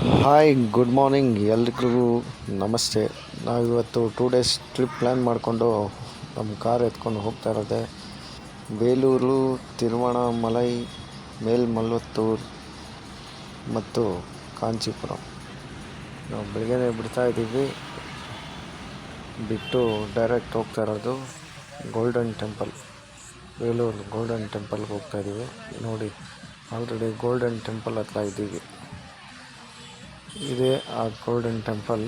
Hi good morning ಎಲ್ರಿಗೂ ನಮಸ್ತೆ. ನಾವಿವತ್ತು ಟೂ ಡೇಸ್ ಟ್ರಿಪ್ ಪ್ಲ್ಯಾನ್ ಮಾಡಿಕೊಂಡು ನಮ್ಮ ಕಾರ್ ಎತ್ಕೊಂಡು ಹೋಗ್ತಾ ಇರೋದೆ. ಬೇಲೂರು ತಿರುವಣಮಲೈ ಮೇಲ್ಮಲ್ಲತ್ತೂರು ಮತ್ತು ಕಾಂಚೀಪುರಂ. ನಾವು ಬೆಳಗ್ಗೆ ಬಿಡ್ತಾ ಇದ್ದೀವಿ. ಬಿಟ್ಟು ಡೈರೆಕ್ಟ್ ಹೋಗ್ತಾ ಇರೋದು ಗೋಲ್ಡನ್ ಟೆಂಪಲ್ ಬೇಲೂರು ಗೋಲ್ಡನ್ ಟೆಂಪಲ್ಗೆ ಹೋಗ್ತಾ ಇದ್ದೀವಿ. ನೋಡಿ ಆಲ್ರೆಡಿ ಗೋಲ್ಡನ್ ಟೆಂಪಲ್ ಹತ್ರ ಇದ್ದೀವಿ. ಇದೇ ಆ ಗೋಲ್ಡನ್ ಟೆಂಪಲ್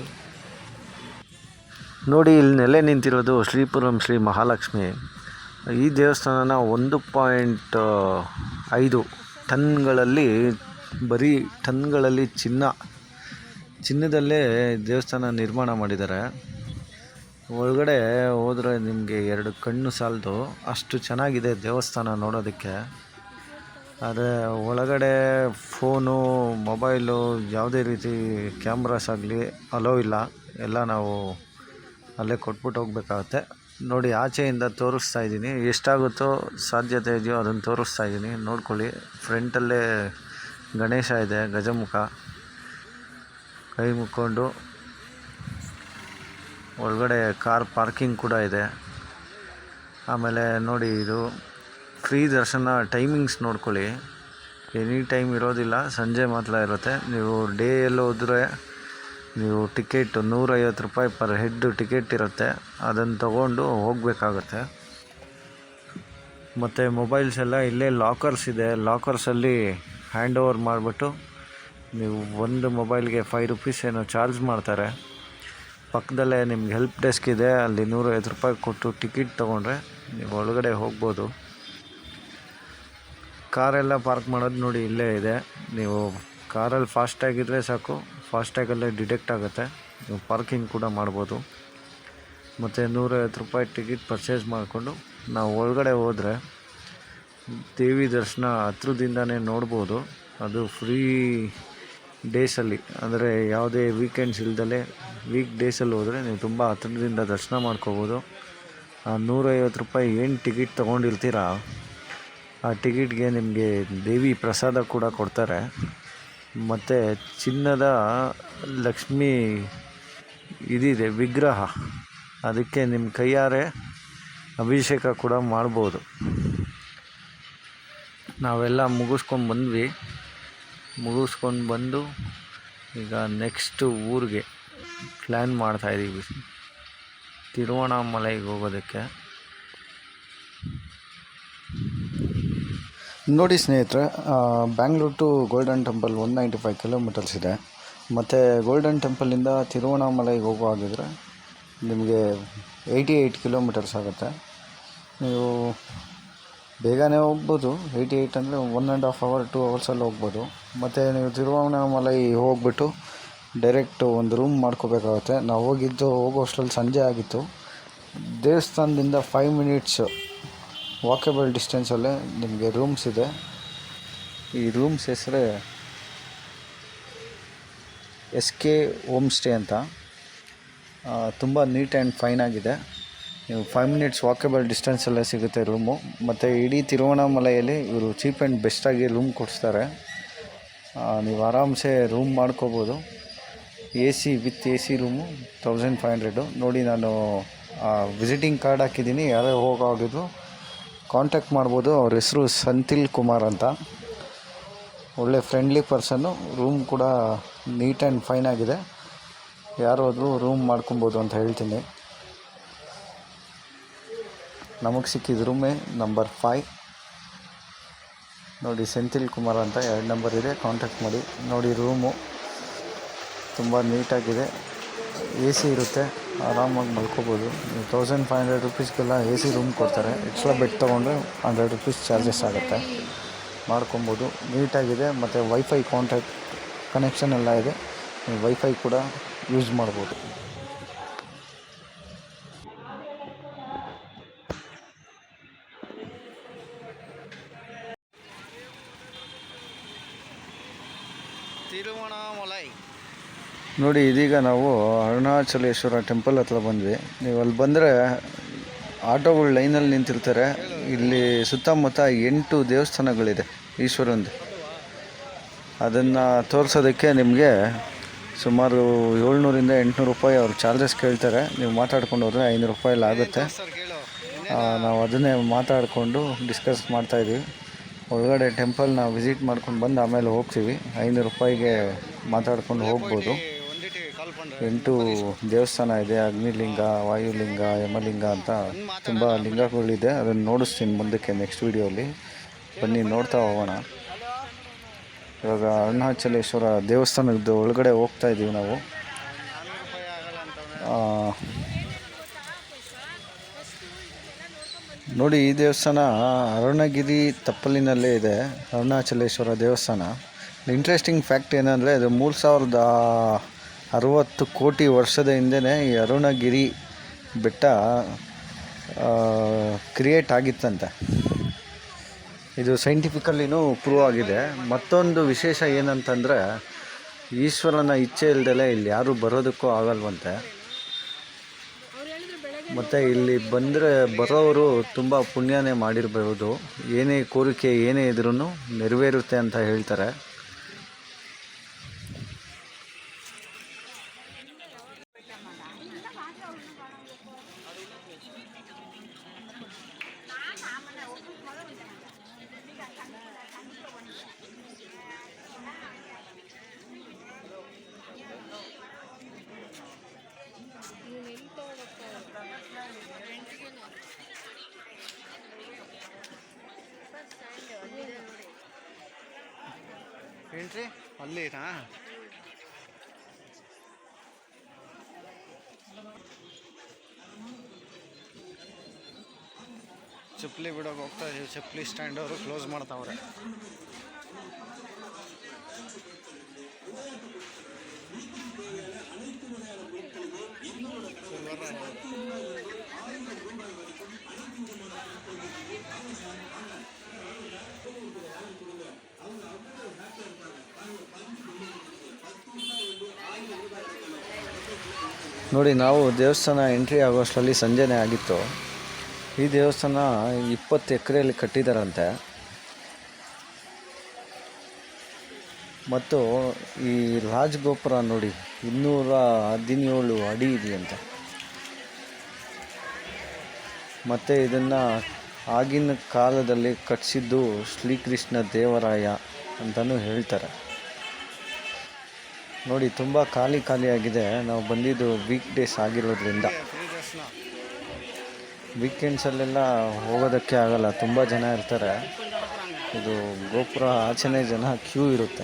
ನೋಡಿ, ಇಲ್ಲಿ ನೆಲೆ ನಿಂತಿರೋದು ಶ್ರೀಪುರಂ ಶ್ರೀ ಮಹಾಲಕ್ಷ್ಮಿ. ಈ ದೇವಸ್ಥಾನನ ಒಂದು ಪಾಯಿಂಟ್ ಐದು ಟನ್ಗಳಲ್ಲಿ, ಬರೀ ಟನ್ಗಳಲ್ಲಿ ಚಿನ್ನ, ಚಿನ್ನದಲ್ಲೇ ದೇವಸ್ಥಾನ ನಿರ್ಮಾಣ ಮಾಡಿದ್ದಾರೆ. ಒಳಗಡೆ ಹೋದರೆ ನಿಮಗೆ ಎರಡು ಕಣ್ಣು ಸಾಲದು. ಅಷ್ಟು ಚೆನ್ನಾಗಿದೆ ದೇವಸ್ಥಾನ ನೋಡೋದಕ್ಕೆ. ಆದರೆ ಒಳಗಡೆ ಫೋನು, ಮೊಬೈಲು ಯಾವುದೇ ರೀತಿ ಕ್ಯಾಮ್ರಾಸ್ ಆಗಲಿ ಅಲೋ ಇಲ್ಲ, ಎಲ್ಲ ನಾವು ಅಲ್ಲೇ ಕೊಟ್ಬಿಟ್ಟು ಹೋಗ್ಬೇಕಾಗತ್ತೆ. ನೋಡಿ, ಆಚೆಯಿಂದ ತೋರಿಸ್ತಾ ಇದ್ದೀನಿ. ಎಷ್ಟಾಗುತ್ತೋ ಸಾಧ್ಯತೆ ಇದೆಯೋ ಅದನ್ನು ತೋರಿಸ್ತಾ ಇದ್ದೀನಿ. ನೋಡ್ಕೊಳ್ಳಿ, ಫ್ರಂಟಲ್ಲೇ ಗಣೇಶ ಇದೆ, ಗಜಮುಖ. ಕೈ ಮುಕ್ಕೊಂಡು ಒಳಗಡೆ ಕಾರ್ ಪಾರ್ಕಿಂಗ್ ಕೂಡ ಇದೆ. ಆಮೇಲೆ ನೋಡಿ ಇದು ಫ್ರೀ ದರ್ಶನ ಟೈಮಿಂಗ್ಸ್ ನೋಡ್ಕೊಳ್ಳಿ. ಎನಿ ಟೈಮ್ ಇರೋದಿಲ್ಲ, ಸಂಜೆ ಮಾತ್ರ ಇರುತ್ತೆ. ನೀವು ಡೇ ಎಲ್ಲ ಹೋದರೆ ನೀವು ಟಿಕೆಟ್ ನೂರೈವತ್ತು ರೂಪಾಯಿ ಪರ್ ಹೆಡ್ ಟಿಕೆಟ್ ಇರುತ್ತೆ. ಅದನ್ನು ತಗೊಂಡು ಹೋಗಬೇಕಾಗತ್ತೆ. ಮತ್ತು ಮೊಬೈಲ್ಸ್ ಎಲ್ಲ ಇಲ್ಲೇ ಲಾಕರ್ಸ್ ಇದೆ. ಲಾಕರ್ಸಲ್ಲಿ ಹ್ಯಾಂಡ್ ಓವರ್ ಮಾಡಿಬಿಟ್ಟು ನೀವು ಒಂದು ಮೊಬೈಲ್ಗೆ ಫೈವ್ ರುಪೀಸ್ ಏನೋ ಚಾರ್ಜ್ ಮಾಡ್ತಾರೆ. ಪಕ್ಕದಲ್ಲೇ ನಿಮ್ಗೆ ಹೆಲ್ಪ್ ಡೆಸ್ಕ್ ಇದೆ. ಅಲ್ಲಿ ನೂರೈವತ್ತು ರೂಪಾಯಿ ಕೊಟ್ಟು ಟಿಕೆಟ್ ತೊಗೊಂಡ್ರೆ ನೀವು ಒಳಗಡೆ ಹೋಗ್ಬೋದು. ಕಾರೆಲ್ಲ ಪಾರ್ಕ್ ಮಾಡೋದು ನೋಡಿ ಇಲ್ಲೇ ಇದೆ. ನೀವು ಕಾರಲ್ಲಿ ಫಾಸ್ಟ್ಯಾಗಿದ್ದರೆ ಸಾಕು. ಫಾಸ್ಟ್ಯಾಗಲ್ಲೇ ಡಿಟೆಕ್ಟ್ ಆಗುತ್ತೆ. ನೀವು ಪಾರ್ಕಿಂಗ್ ಕೂಡ ಮಾಡ್ಬೋದು. ಮತ್ತು ನೂರೈವತ್ತು ರೂಪಾಯಿ ಟಿಕೆಟ್ ಪರ್ಚೇಸ್ ಮಾಡಿಕೊಂಡು ನಾವು ಒಳಗಡೆ ಹೋದರೆ ದೇವಿ ದರ್ಶನ ಹತ್ರದಿಂದನೇ ನೋಡ್ಬೋದು. ಅದು ಫ್ರೀ ಡೇಸಲ್ಲಿ ಅಂದರೆ ಯಾವುದೇ ವೀಕೆಂಡ್ಸ್ ಇಲ್ದಲೇ ವೀಕ್ ಡೇಸಲ್ಲಿ ಹೋದರೆ ನೀವು ತುಂಬ ಹತ್ರದಿಂದ ದರ್ಶನ ಮಾಡ್ಕೋಬೋದು. ಆ ನೂರೈವತ್ತು ರೂಪಾಯಿ ಏನು ಟಿಕೆಟ್ ತೊಗೊಂಡಿರ್ತೀರ? ಆ ಟಿಕೆಟ್ಗೆ ನಿಮಗೆ ದೇವಿ ಪ್ರಸಾದ ಕೂಡ ಕೊಡ್ತಾರೆ. ಮತ್ತು ಚಿನ್ನದ ಲಕ್ಷ್ಮೀ ಇದಿದೆ, ವಿಗ್ರಹ. ಅದಕ್ಕೆ ನಿಮ್ಮ ಕೈಯಾರೆ ಅಭಿಷೇಕ ಕೂಡ ಮಾಡ್ಬೋದು. ನಾವೆಲ್ಲ ಮುಗಿಸ್ಕೊಂಡು ಬಂದ್ವಿ. ಮುಗಿಸ್ಕೊಂಡು ಬಂದು ಈಗ ನೆಕ್ಸ್ಟು ಊರಿಗೆ ಪ್ಲ್ಯಾನ್ ಮಾಡ್ತಾಯಿದ್ದೀವಿ ತಿರುವಣ್ಣಾಮಲೈಗೆ ಹೋಗೋದಕ್ಕೆ. ನೋಡಿ ಸ್ನೇಹಿತರೆ Bangalore to Golden Temple one ninety five kilometres ಇದೆ. ಮತ್ತು ಗೋಲ್ಡನ್ ಟೆಂಪಲಿಂದ ತಿರುವಣ್ಣಾಮಲೈಗೆ ಹೋಗುವಾಗಿದ್ರೆ ನಿಮಗೆ ಏಯ್ಟಿ ಏಯ್ಟ್ ಕಿಲೋಮೀಟರ್ಸ್ ಆಗುತ್ತೆ. ನೀವು ಬೇಗನೆ ಹೋಗ್ಬೋದು. ಏಯ್ಟಿ ಏಯ್ಟ್ ಅಂದರೆ one and half hour two ಅವರ್ಸಲ್ಲಿ ಹೋಗ್ಬೋದು. ಮತ್ತು ನೀವು ತಿರುವಣ್ಣಾಮಲೈ ಹೋಗ್ಬಿಟ್ಟು ಡೈರೆಕ್ಟು ಒಂದು ರೂಮ್ ಮಾಡ್ಕೋಬೇಕಾಗುತ್ತೆ. ನಾವು ಹೋಗಿದ್ದು ಹೋಗೋ ಅಷ್ಟರಲ್ಲಿ ಸಂಜೆ ಆಗಿತ್ತು. ದೇವಸ್ಥಾನದಿಂದ ಫೈವ್ ಮಿನಿಟ್ಸು ವಾಕೇಬಲ್ ಡಿಸ್ಟೆನ್ಸಲ್ಲೇ ನಿಮಗೆ ರೂಮ್ಸ್ ಇದೆ. ಈ ರೂಮ್ಸ್ ಹೆಸರೇ ಎಸ್ ಕೆ ಹೋಮ್ ಸ್ಟೇ ಅಂತ ತುಂಬ ನೀಟ್ ಆ್ಯಂಡ್ ಫೈನ್ ಆಗಿದೆ. ನೀವು ಫೈವ್ ಮಿನಿಟ್ಸ್ ವಾಕೇಬಲ್ ಡಿಸ್ಟೆನ್ಸಲ್ಲೇ ಸಿಗುತ್ತೆ ರೂಮು ಮತ್ತು ಇಡೀ ತಿರುವಣ್ಣಾಮಲೆಯಲ್ಲಿ ಇವರು ಚೀಪ್ ಆ್ಯಂಡ್ ಬೆಸ್ಟಾಗಿ ರೂಮ್ ಕೊಡಿಸ್ತಾರೆ. ನೀವು ಆರಾಮ್ಸೆ ರೂಮ್ ಮಾಡ್ಕೋಬೋದು. A C with A C room thousand five hundred ನೋಡಿ ನಾನು ವಿಸಿಟಿಂಗ್ ಕಾರ್ಡ್ ಹಾಕಿದ್ದೀನಿ. ಯಾರೇ ಹೋಗೋಗಿದ್ರು ಕಾಂಟ್ಯಾಕ್ಟ್ ಮಾಡ್ಬೋದು. ಅವ್ರ ಹೆಸರು ಸಂತಿಲ್ ಕುಮಾರ್ ಅಂತ. ಒಳ್ಳೆ ಫ್ರೆಂಡ್ಲಿ ಪರ್ಸನ್ನು ರೂಮ್ ಕೂಡ ನೀಟ್ ಆ್ಯಂಡ್ ಫೈನ್ ಆಗಿದೆ. ಯಾರು ಹೋದರೂ ರೂಮ್ ಮಾಡ್ಕೊಬೋದು ಅಂತ ಹೇಳ್ತೀನಿ. ನಮಗೆ ಸಿಕ್ಕಿದ ರೂಮೇ ನಂಬರ್ ಫೈ ನೋಡಿ ಸೆಂಥಿಲ್ ಕುಮಾರ್ ಅಂತ ಎರಡು ನಂಬರ್ ಇದೆ. ಕಾಂಟ್ಯಾಕ್ಟ್ ಮಾಡಿ. ನೋಡಿ ರೂಮು ತುಂಬ ನೀಟಾಗಿದೆ ಎ ಸಿ ಇರುತ್ತೆ. ಆರಾಮಾಗಿ ಮಲ್ಕೋಬೋದು. ತೌಸಂಡ್ ಫೈವ್ ಹಂಡ್ರೆಡ್ ರುಪೀಸ್ಗೆಲ್ಲ ಎ ಸಿ ರೂಮ್ ಕೊಡ್ತಾರೆ. ಎಕ್ಸ್ಟ್ರಾ ಬೆಡ್ ತೊಗೊಂಡ್ರೆ ಹಂಡ್ರೆಡ್ ರುಪೀಸ್ ಚಾರ್ಜಸ್ ಆಗುತ್ತೆ. ಮಾಡ್ಕೊಬೋದು. ನೀಟಾಗಿದೆ. ಮತ್ತು ವೈಫೈ ಕಾಂಟ್ಯಾಕ್ಟ್ ಕನೆಕ್ಷನ್ ಎಲ್ಲ ಇದೆ. ವೈಫೈ ಕೂಡ ಯೂಸ್ ಮಾಡ್ಬೋದು. ನೋಡಿ, ಇದೀಗ ನಾವು ಅರುಣಾಚಲೇಶ್ವರ ಟೆಂಪಲ್ ಹತ್ರ ಬಂದ್ವಿ. ನೀವು ಅಲ್ಲಿ ಬಂದರೆ ಆಟೋಗಳು ಲೈನಲ್ಲಿ ನಿಂತಿರ್ತಾರೆ. ಇಲ್ಲಿ ಸುತ್ತಮುತ್ತ ಎಂಟು ದೇವಸ್ಥಾನಗಳಿದೆ ಈಶ್ವರಂದು ಅದನ್ನು ತೋರಿಸೋದಕ್ಕೆ ನಿಮಗೆ ಸುಮಾರು ಏಳ್ನೂರಿಂದ ಎಂಟುನೂರು ರೂಪಾಯಿ ಅವ್ರು ಚಾರ್ಜಸ್ ಕೇಳ್ತಾರೆ. ನೀವು ಮಾತಾಡ್ಕೊಂಡು ಹೋದರೆ ಐನೂರು ರೂಪಾಯಲ್ಲಿ ಆಗುತ್ತೆ. ನಾವು ಅದನ್ನೇ ಮಾತಾಡಿಕೊಂಡು ಡಿಸ್ಕಸ್ ಮಾಡ್ತಾಯಿದ್ವಿ ಒಳಗಡೆ ಟೆಂಪಲ್ನ ವಿಸಿಟ್ ಮಾಡ್ಕೊಂಡು ಬಂದು ಆಮೇಲೆ ಹೋಗ್ತೀವಿ. ಐನೂರು ರೂಪಾಯಿಗೆ ಮಾತಾಡ್ಕೊಂಡು ಹೋಗ್ಬೋದು. ಎಂಟು ದೇವಸ್ಥಾನ ಇದೆ, ಅಗ್ನಿಲಿಂಗ, ವಾಯುಲಿಂಗ, ಯಮಲಿಂಗ ಅಂತ ತುಂಬ ಲಿಂಗಗಳಿದೆ. ಅದನ್ನು ನೋಡಿಸ್ತೀನಿ ಮುಂದಕ್ಕೆ ನೆಕ್ಸ್ಟ್ ವಿಡಿಯೋಲಿ ಬನ್ನಿ, ನೋಡ್ತಾ ಹೋಗೋಣ. ಇವಾಗ ಅರುಣಾಚಲೇಶ್ವರ ದೇವಸ್ಥಾನದ ಒಳಗಡೆ ಹೋಗ್ತಾ ಇದ್ದೀವಿ ನಾವು. ನೋಡಿ, ಈ ದೇವಸ್ಥಾನ ಅರುಣಗಿರಿ ತಪ್ಪಲಿನಲ್ಲೇ ಇದೆ, ಅರುಣಾಚಲೇಶ್ವರ ದೇವಸ್ಥಾನ. ಇಂಟ್ರೆಸ್ಟಿಂಗ್ ಫ್ಯಾಕ್ಟ್ ಏನಂದರೆ, ಅದು ಮೂರು ಸಾವಿರದ ಅರುವತ್ತು ಕೋಟಿ ವರ್ಷದ ಹಿಂದೆ ಈ ಅರುಣಗಿರಿ ಬೆಟ್ಟ ಕ್ರಿಯೇಟ್ ಆಗಿತ್ತಂತೆ. ಇದು ಸೈಂಟಿಫಿಕಲ್ಲಿನೂ ಪ್ರೂವ್ ಆಗಿದೆ. ಮತ್ತೊಂದು ವಿಶೇಷ ಏನಂತಂದರೆ, ಈಶ್ವರನ ಇಚ್ಛೆ ಇಲ್ಲದೆ ಇಲ್ಲಿ ಯಾರೂ ಬರೋದಕ್ಕೂ ಆಗಲ್ವಂತೆ. ಮತ್ತು ಇಲ್ಲಿ ಬಂದರೆ ಬರೋರು ತುಂಬ ಪುಣ್ಯನೇ ಮಾಡಿರಬಹುದು ಏನೇ ಕೋರಿಕೆ ಏನೇ ಇದ್ರೂ ನೆರವೇರುತ್ತೆ ಅಂತ ಹೇಳ್ತಾರೆ. ಅಲ್ಲಿನಾ ಚಪ್ಪಲಿ ಬಿಡೋಕೆ ಹೋಗ್ತಾ ಇದೀವಿ. ಚಪ್ಪಲಿ ಸ್ಟ್ಯಾಂಡ್ ಅವರು ಕ್ಲೋಸ್ ಮಾಡ್ತಾವ್ರೆ. ನೋಡಿ, ನಾವು ದೇವಸ್ಥಾನ ಎಂಟ್ರಿ ಆಗೋಷ್ಟರಲ್ಲಿ ಸಂಜೆನೇ ಆಗಿತ್ತು. ಈ ದೇವಸ್ಥಾನ ಇಪ್ಪತ್ತು ಎಕರೆಯಲ್ಲಿ ಕಟ್ಟಿದಾರಂತೆ. ಮತ್ತು ಈ ರಾಜಗೋಪುರ ನೋಡಿ, ಇನ್ನೂರ ಹದಿನೇಳು ಅಡಿ ಇದೆಯಂತೆ. ಮತ್ತು ಇದನ್ನು ಆಗಿನ ಕಾಲದಲ್ಲಿ ಕಟ್ಟಿಸಿದ್ದು ಶ್ರೀಕೃಷ್ಣ ದೇವರಾಯ ಅಂತಲೂ ಹೇಳ್ತಾರೆ. ನೋಡಿ, ತುಂಬ ಖಾಲಿ ಖಾಲಿಯಾಗಿದೆ ನಾವು ಬಂದಿದ್ದು ವೀಕ್ ಡೇಸ್ ಆಗಿರೋದ್ರಿಂದ ವೀಕೆಂಡ್ಸಲ್ಲೆಲ್ಲ ಹೋಗೋದಕ್ಕೆ ಆಗಲ್ಲ. ತುಂಬ ಜನ ಇರ್ತಾರೆ. ಇದು ಗೋಪುರ ಆಚೆನೇ ಜನ ಕ್ಯೂ ಇರುತ್ತೆ.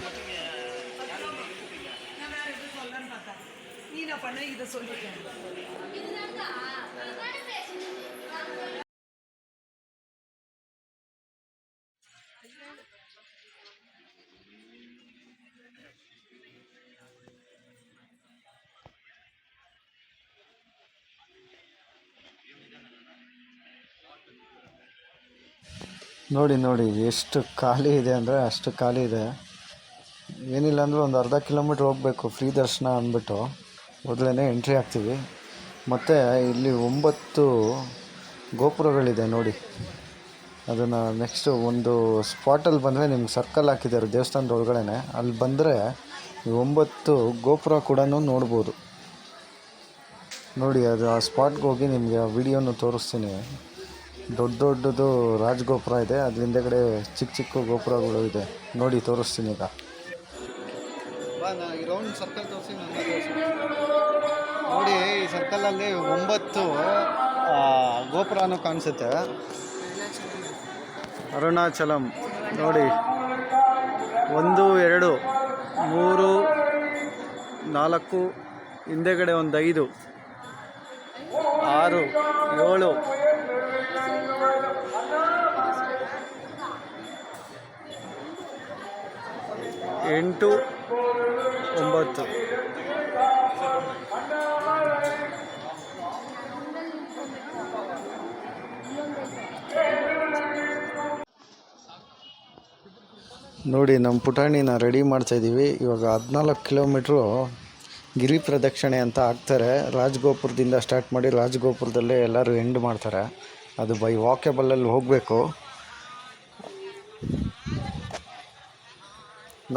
ನೋಡಿ ನೋಡಿ, ಎಷ್ಟು ಖಾಲಿ ಇದೆ ಅಂದರೆ ಅಷ್ಟು ಖಾಲಿ ಇದೆ. ಏನಿಲ್ಲ ಅಂದರೂ ಒಂದು ಅರ್ಧ ಕಿಲೋಮೀಟ್ರ್ ಹೋಗಬೇಕು, ಫ್ರೀ ದರ್ಶನ ಅಂದ್ಬಿಟ್ಟು. ಮೊದಲೇ ಎಂಟ್ರಿ ಆಗ್ತೀವಿ ಮತ್ತು ಇಲ್ಲಿ ಒಂಬತ್ತು ಗೋಪುರಗಳಿದೆ ನೋಡಿ. ಅದನ್ನು ನೆಕ್ಸ್ಟು ಒಂದು ಸ್ಪಾಟಲ್ಲಿ ಬಂದರೆ ನಿಮ್ಗೆ ಸರ್ಕಲ್ ಹಾಕಿದ್ದಾರೆ ದೇವಸ್ಥಾನದ ಒಳಗಡೆ ಅಲ್ಲಿ ಬಂದರೆ ಒಂಬತ್ತು ಗೋಪುರ ಕೂಡ ನೋಡ್ಬೋದು. ನೋಡಿ, ಅದು ಆ ಸ್ಪಾಟ್ಗೆ ಹೋಗಿ ನಿಮಗೆ ಆ ವಿಡಿಯೋನು ತೋರಿಸ್ತೀನಿ. ದೊಡ್ಡ ದೊಡ್ಡದು ರಾಜಗೋಪುರ ಇದೆ. ಅದ್ರ ಹಿಂದೆಗಡೆ ಚಿಕ್ಕ ಚಿಕ್ಕ ಗೋಪುರಗಳು ಇದೆ. ನೋಡಿ, ತೋರಿಸ್ತೀನಿ ಈಗ. ಸರ್ಕಲ್ ತೋರಿಸಿ ನೋಡಿ, ಈ ಸರ್ಕಲಲ್ಲಿ ಒಂಬತ್ತು ಗೋಪುರನೂ ಕಾಣಿಸುತ್ತೆ. ಅರುಣಾಚಲಂ, ನೋಡಿ. ಒಂದು, ಎರಡು, ಮೂರು, ನಾಲ್ಕು, ಹಿಂದೆಗಡೆ ಒಂದು ಐದು, ಆರು, ಏಳು ಎಂಟು ಒಂಬತ್ತು. ನೋಡಿ, ನಮ್ಮ ಪುಟಾಣಿನ ರೆಡಿ ಮಾಡ್ತಾಯಿದ್ದೀವಿ ಇವಾಗ ಹದಿನಾಲ್ಕು ಕಿಲೋಮೀಟ್ರು ಗಿರಿ ಪ್ರದಕ್ಷಿಣೆ ಅಂತ ಹಾಕ್ತಾರೆ. ರಾಜಗೋಪುರದಿಂದ ಸ್ಟಾರ್ಟ್ ಮಾಡಿ ರಾಜಗೋಪುರದಲ್ಲೇ ಎಲ್ಲರೂ ಎಂಡ್ ಮಾಡ್ತಾರೆ. ಅದು ಬೈ ವಾಕೇಬಲಲ್ಲಿ ಹೋಗಬೇಕು.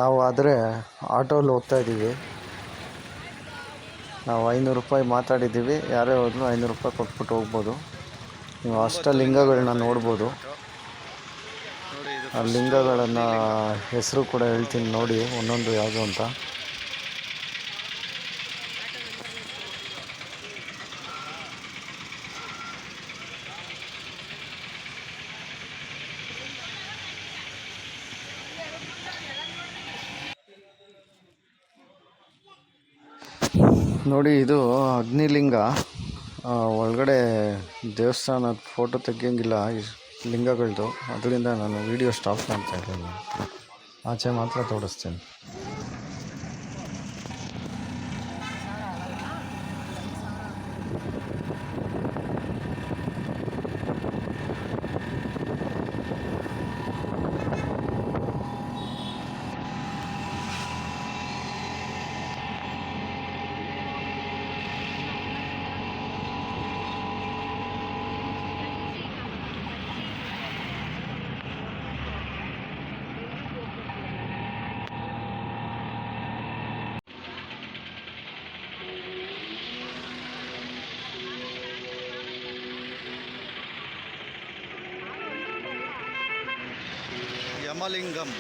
ನಾವು ಆದರೆ ಆಟೋಲಿ ಹೋಗ್ತಾ ಇದ್ದೀವಿ. ನಾವು ಐನೂರು ರೂಪಾಯಿ ಮಾತಾಡಿದ್ದೀವಿ. ಯಾರೇ ಹೋದ್ರು ಐನೂರು ರೂಪಾಯಿ ಕೊಟ್ಬಿಟ್ಟು ಹೋಗ್ಬೋದು. ನೀವು ಅಷ್ಟ ಲಿಂಗಗಳನ್ನ ನೋಡ್ಬೋದು. ನೋಡಿ ಆ ಲಿಂಗಗಳನ್ನು ಹೆಸರು ಕೂಡ ಹೇಳ್ತೀನಿ ನೋಡಿ, ಒಂದೊಂದು ಯಾವುದು ಅಂತ. ನೋಡಿ, ಇದು ಅಗ್ನಿಲಿಂಗ. ಒಳಗಡೆ ದೇವಸ್ಥಾನದ ಫೋಟೋ ತೆಗಿಯಂಗಿಲ್ಲ ಈ ಲಿಂಗಗಳದ್ದು ಅದರಿಂದ ನಾನು ವಿಡಿಯೋ ಸ್ಟಾಪ್ ಮಾಡ್ತಾ ಇದ್ದೀನಿ. ಆಚೆ ಮಾತ್ರ ತೋರಿಸ್ತೀನಿ. ಯಮಲಿಂಗಂ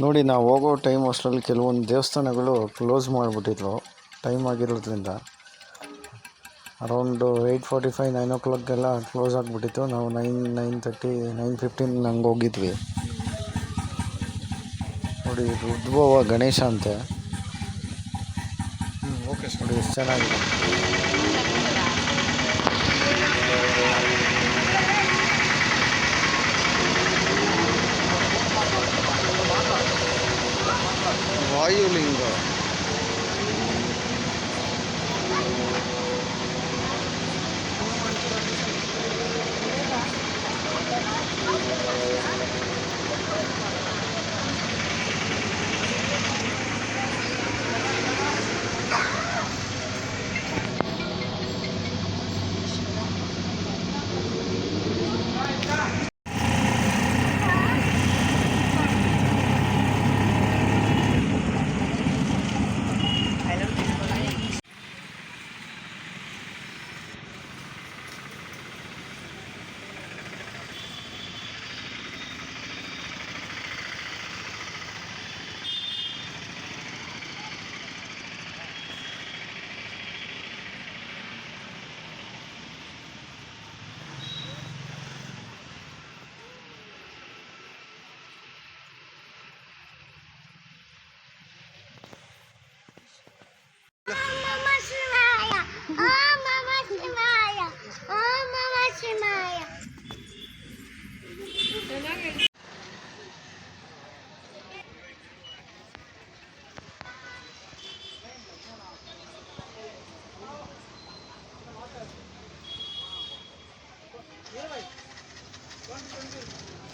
ನೋಡಿ, ನಾವು ಹೋಗೋ ಟೈಮ್ ಅಷ್ಟರಲ್ಲಿ ಕೆಲವೊಂದು ದೇವಸ್ಥಾನಗಳು ಕ್ಲೋಸ್ ಮಾಡಿಬಿಟ್ಟಿದ್ರು ಟೈಮ್ ಆಗಿರೋದ್ರಿಂದ. Around eight forty five nine ಓ ಕ್ಲಾಕ್ಗೆಲ್ಲ ಕ್ಲೋಸ್ ಆಗಿಬಿಟ್ಟಿತ್ತು. ನಾವು nine nine thirty nine fifteen ಹಂಗೆ ಹೋಗಿದ್ವಿ. ನೋಡಿ ಉದ್ಭವ ಗಣೇಶ ಅಂತೆ. ಓಕೆ ನೋಡಿ, ಎಷ್ಟು ಚೆನ್ನಾಗಿದೆ. ವಾಯುಲಿಂಗ やばい。ワンツーワンツー。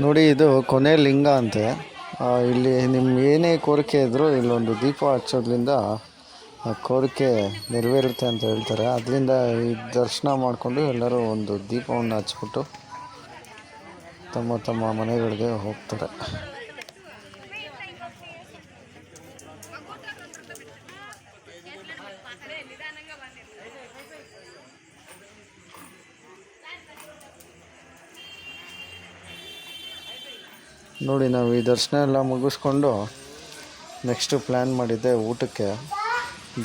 ನೋಡಿ, ಇದು ಕೊನೆ ಲಿಂಗ ಅಂತೆ. ಇಲ್ಲಿ ನಿಮ್ಮ ಏನೇ ಕೋರಿಕೆ ಇದ್ದರೂ ಇಲ್ಲೊಂದು ದೀಪ ಹಚ್ಚೋದ್ರಿಂದ ಆ ಕೋರಿಕೆ ನೆರವೇರುತ್ತೆ ಅಂತ ಹೇಳ್ತಾರೆ. ಅದರಿಂದ ಈ ದರ್ಶನ ಮಾಡಿಕೊಂಡು ಎಲ್ಲರೂ ಒಂದು ದೀಪವನ್ನು ಹಚ್ಬಿಟ್ಟು ತಮ್ಮ ತಮ್ಮ ಮನೆಗಳಿಗೆ ಹೋಗ್ತಾರೆ. ನೋಡಿ, ನಾವು ಈ ದರ್ಶನ ಎಲ್ಲ ಮುಗಿಸ್ಕೊಂಡು ನೆಕ್ಸ್ಟು ಪ್ಲ್ಯಾನ್ ಮಾಡಿದ್ದೆ ಊಟಕ್ಕೆ.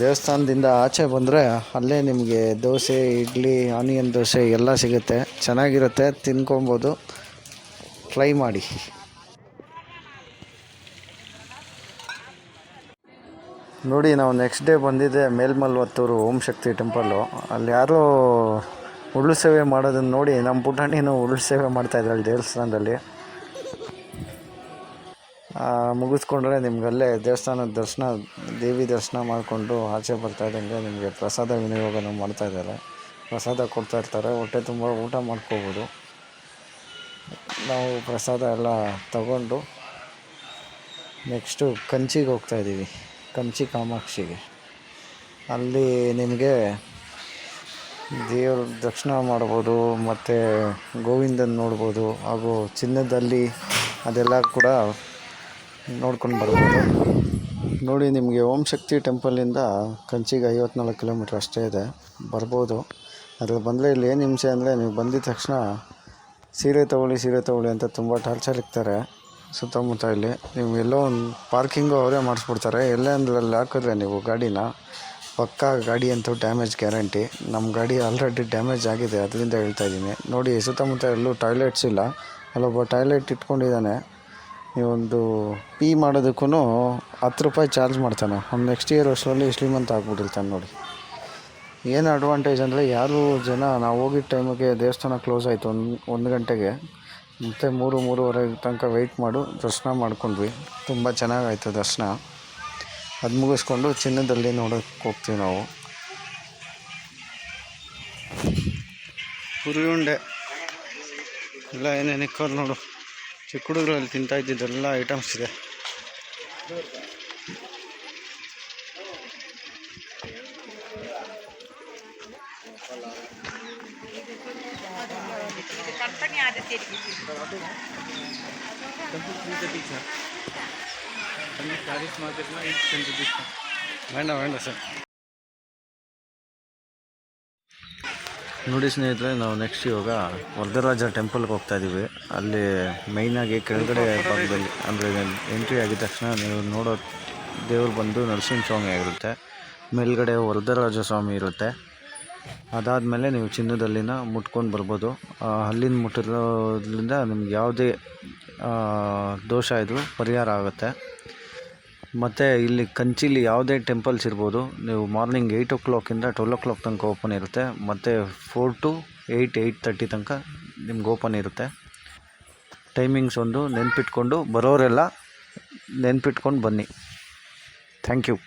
ದೇವಸ್ಥಾನದಿಂದ ಆಚೆ ಬಂದರೆ ಅಲ್ಲೇ ನಿಮಗೆ ದೋಸೆ, ಇಡ್ಲಿ, ಆನಿಯನ್ ದೋಸೆ ಎಲ್ಲ ಸಿಗುತ್ತೆ. ಚೆನ್ನಾಗಿರುತ್ತೆ, ತಿನ್ಕೊಬೋದು. ಟ್ರೈ ಮಾಡಿ. ನೋಡಿ, ನಾವು ನೆಕ್ಸ್ಟ್ ಡೇ ಬಂದಿದ್ದೆ ಮೇಲ್ಮಲ್ವತ್ತೂರು ಓಂ ಶಕ್ತಿ ಟೆಂಪಲ್ಲು ಅಲ್ಲಿ ಯಾರೋ ಉರುಳು ಸೇವೆ ಮಾಡೋದನ್ನು ನೋಡಿ, ನಮ್ಮ ಪುಟಾಣಿನೂ ಉರುಳು ಸೇವೆ ಮಾಡ್ತಾಯಿದ್ದಾಳೆ ದೇವಸ್ಥಾನದಲ್ಲಿ. ಮುಗಿಸ್ಕೊಂಡ್ರೆ ನಿಮಗಲ್ಲೇ ದೇವಸ್ಥಾನದ ದರ್ಶನ, ದೇವಿ ದರ್ಶನ ಮಾಡಿಕೊಂಡು ಆಚೆ ಬರ್ತಾ ಇದ್ದಂಗೆ ನಿಮಗೆ ಪ್ರಸಾದ ವಿನಿಯೋಗನ ಮಾಡ್ತಾ ಇದ್ದಾರೆ. ಪ್ರಸಾದ ಕೊಡ್ತಾ ಇರ್ತಾರೆ, ಹೊಟ್ಟೆ ತುಂಬ ಊಟ ಮಾಡ್ಕೋಬೋದು. ನಾವು ಪ್ರಸಾದ ಎಲ್ಲ ತಗೊಂಡು ನೆಕ್ಸ್ಟು ಕಂಚಿಗೆ ಹೋಗ್ತಾ ಇದ್ದೀವಿ, ಕಂಚಿ ಕಾಮಾಕ್ಷಿಗೆ. ಅಲ್ಲಿ ನಿಮಗೆ ದೇವ್ರ ದರ್ಶನ ಮಾಡ್ಬೋದು, ಮತ್ತು ಗೋವಿಂದನ ನೋಡ್ಬೋದು, ಹಾಗೂ ಚಿನ್ನದಲ್ಲಿ ಅದೆಲ್ಲ ಕೂಡ ನೋಡ್ಕೊಂಡು ಬರ್ಬೋದು. ನೋಡಿ, ನಿಮಗೆ ಓಂ ಶಕ್ತಿ ಟೆಂಪಲಿಂದ ಕಂಚಿಗೆ ಐವತ್ನಾಲ್ಕು ಕಿಲೋಮೀಟ್ರ್ ಅಷ್ಟೇ ಇದೆ. ಬರ್ಬೋದು. ಅದ್ರಲ್ಲಿ ಬಂದರೆ ಇಲ್ಲಿ ಏನು ಹಿಂಸೆ ಅಂದರೆ ನೀವು ಬಂದಿದ ತಕ್ಷಣ ಸೀರೆ ತೊಗೊಳ್ಳಿ ಸೀರೆ ತೊಗೊಳ್ಳಿ ಅಂತ ತುಂಬ ಟಾರ್ಚರ್ ಇರ್ತಾರೆ ಸುತ್ತಮುತ್ತ ಇಲ್ಲಿ. ನೀವು ಎಲ್ಲೋ ಒಂದು ಪಾರ್ಕಿಂಗು ಅವರೇ ಮಾಡಿಸ್ಬಿಡ್ತಾರೆ. ಎಲ್ಲೇ ಅಂದ್ರೆ ಅಲ್ಲಿ ಹಾಕಿದ್ರೆ ನೀವು ಗಾಡಿನ ಪಕ್ಕಾ ಗಾಡಿ ಅಂತೂ ಡ್ಯಾಮೇಜ್ ಗ್ಯಾರಂಟಿ. ನಮ್ಮ ಗಾಡಿ ಆಲ್ರೆಡಿ ಡ್ಯಾಮೇಜ್ ಆಗಿದೆ, ಅದರಿಂದ ಹೇಳ್ತಾ ಇದ್ದೀನಿ. ನೋಡಿ, ಸುತ್ತಮುತ್ತ ಎಲ್ಲೂ ಟಾಯ್ಲೆಟ್ಸ್ ಇಲ್ಲ. ಅಲ್ಲೊಬ್ಬ ಟಾಯ್ಲೆಟ್ ಇಟ್ಕೊಂಡಿದ್ದಾನೆ. ನೀವೊಂದು ಪಿ ಮಾಡೋದಕ್ಕೂ ಹತ್ತು ರೂಪಾಯಿ ಚಾರ್ಜ್ ಮಾಡ್ತಾನೆ. ಅವ್ನು ನೆಕ್ಸ್ಟ್ ಇಯರ್ ಅಷ್ಟರಲ್ಲಿ ಶ್ರೀಮಂತ ಆಗ್ಬಿಟ್ಟಿರ್ತಾನೆ ನೋಡಿ. ಏನು ಅಡ್ವಾಂಟೇಜ್ ಅಂದರೆ ಯಾರು ಜನ ನಾವು ಹೋಗಿದ್ದ ಟೈಮಿಗೆ ದೇವಸ್ಥಾನ ಕ್ಲೋಸ್ ಆಯಿತು ಒಂದು ಒಂದು ಗಂಟೆಗೆ. ಮತ್ತು ಮೂರು, ಮೂರುವರೆ ತನಕ ವೆಯ್ಟ್ ಮಾಡು, ದರ್ಶನ ಮಾಡ್ಕೊಂಡ್ವಿ. ತುಂಬ ಚೆನ್ನಾಗಾಯಿತು ದರ್ಶನ. ಅದು ಮುಗಿಸ್ಕೊಂಡು ಚಿನ್ನದಲ್ಲಿ ನೋಡೋಕ್ಕೆ ಹೋಗ್ತೀವಿ ನಾವು. ಕುರಿ ಉಂಡೆ ಎಲ್ಲ ಏನೇನು ಇಕ್ಕೋರು ನೋಡು. ಚಿಕ್ಕ ಹುಡುಗರು ಅಲ್ಲಿ ತಿಂತಾ ಇದ್ದಿದ್ದೆಲ್ಲ ಐಟಮ್ಸ್ ಇದೆ ಬೇಡ ಬೇಡ ಸರ್ ನೋಡಿ ಸ್ನೇಹಿತರೆ, ನಾವು ನೆಕ್ಸ್ಟ್ ಇವಾಗ ವರದರಾಜ ಟೆಂಪಲ್ಗೆ ಹೋಗ್ತಾ ಇದ್ದೀವಿ ಅಲ್ಲಿ ಮೈನಾಗಿ ಕೆಳಗಡೆ ಭಾಗದಲ್ಲಿ ಅಂದರೆ ಎಂಟ್ರಿ ಆಗಿದ ತಕ್ಷಣ ನೀವು ನೋಡೋ ದೇವ್ರು ಬಂದು ನರಸಿಂಹಸ್ವಾಮಿ ಆಗಿರುತ್ತೆ. ಮೇಲ್ಗಡೆ ವರದರಾಜ ಸ್ವಾಮಿ ಇರುತ್ತೆ. ಅದಾದಮೇಲೆ ನೀವು ಚಿನ್ನದಲ್ಲಿನ ಮುಟ್ಕೊಂಡು ಬರ್ಬೋದು. ಅಲ್ಲಿನ ಮುಟ್ಟಿರೋದ್ರಿಂದ ನಿಮ್ಗೆ ಯಾವುದೇ ದೋಷ ಇದ್ರೂ ಪರಿಹಾರ ಆಗುತ್ತೆ. ಮತ್ತು ಇಲ್ಲಿ ಕಂಚಿಲಿ ಯಾವುದೇ ಟೆಂಪಲ್ಸ್ ಇರ್ಬೋದು, ನೀವು ಮಾರ್ನಿಂಗ್ ಏಯ್ಟ್ ಓ ಕ್ಲಾಕಿಂದ ಟ್ವೆಲ್ ಓ ಕ್ಲಾಕ್ ತನಕ ಓಪನ್ ಇರುತ್ತೆ. ಮತ್ತು four to eight eight thirty ತನಕ ನಿಮ್ಗೆ ಓಪನ್ ಇರುತ್ತೆ. ಟೈಮಿಂಗ್ಸ್ ಒಂದು ನೆನ್ಪಿಟ್ಕೊಂಡು ಬರೋರೆಲ್ಲ ನೆನ್ಪಿಟ್ಕೊಂಡು ಬನ್ನಿ. Thank you.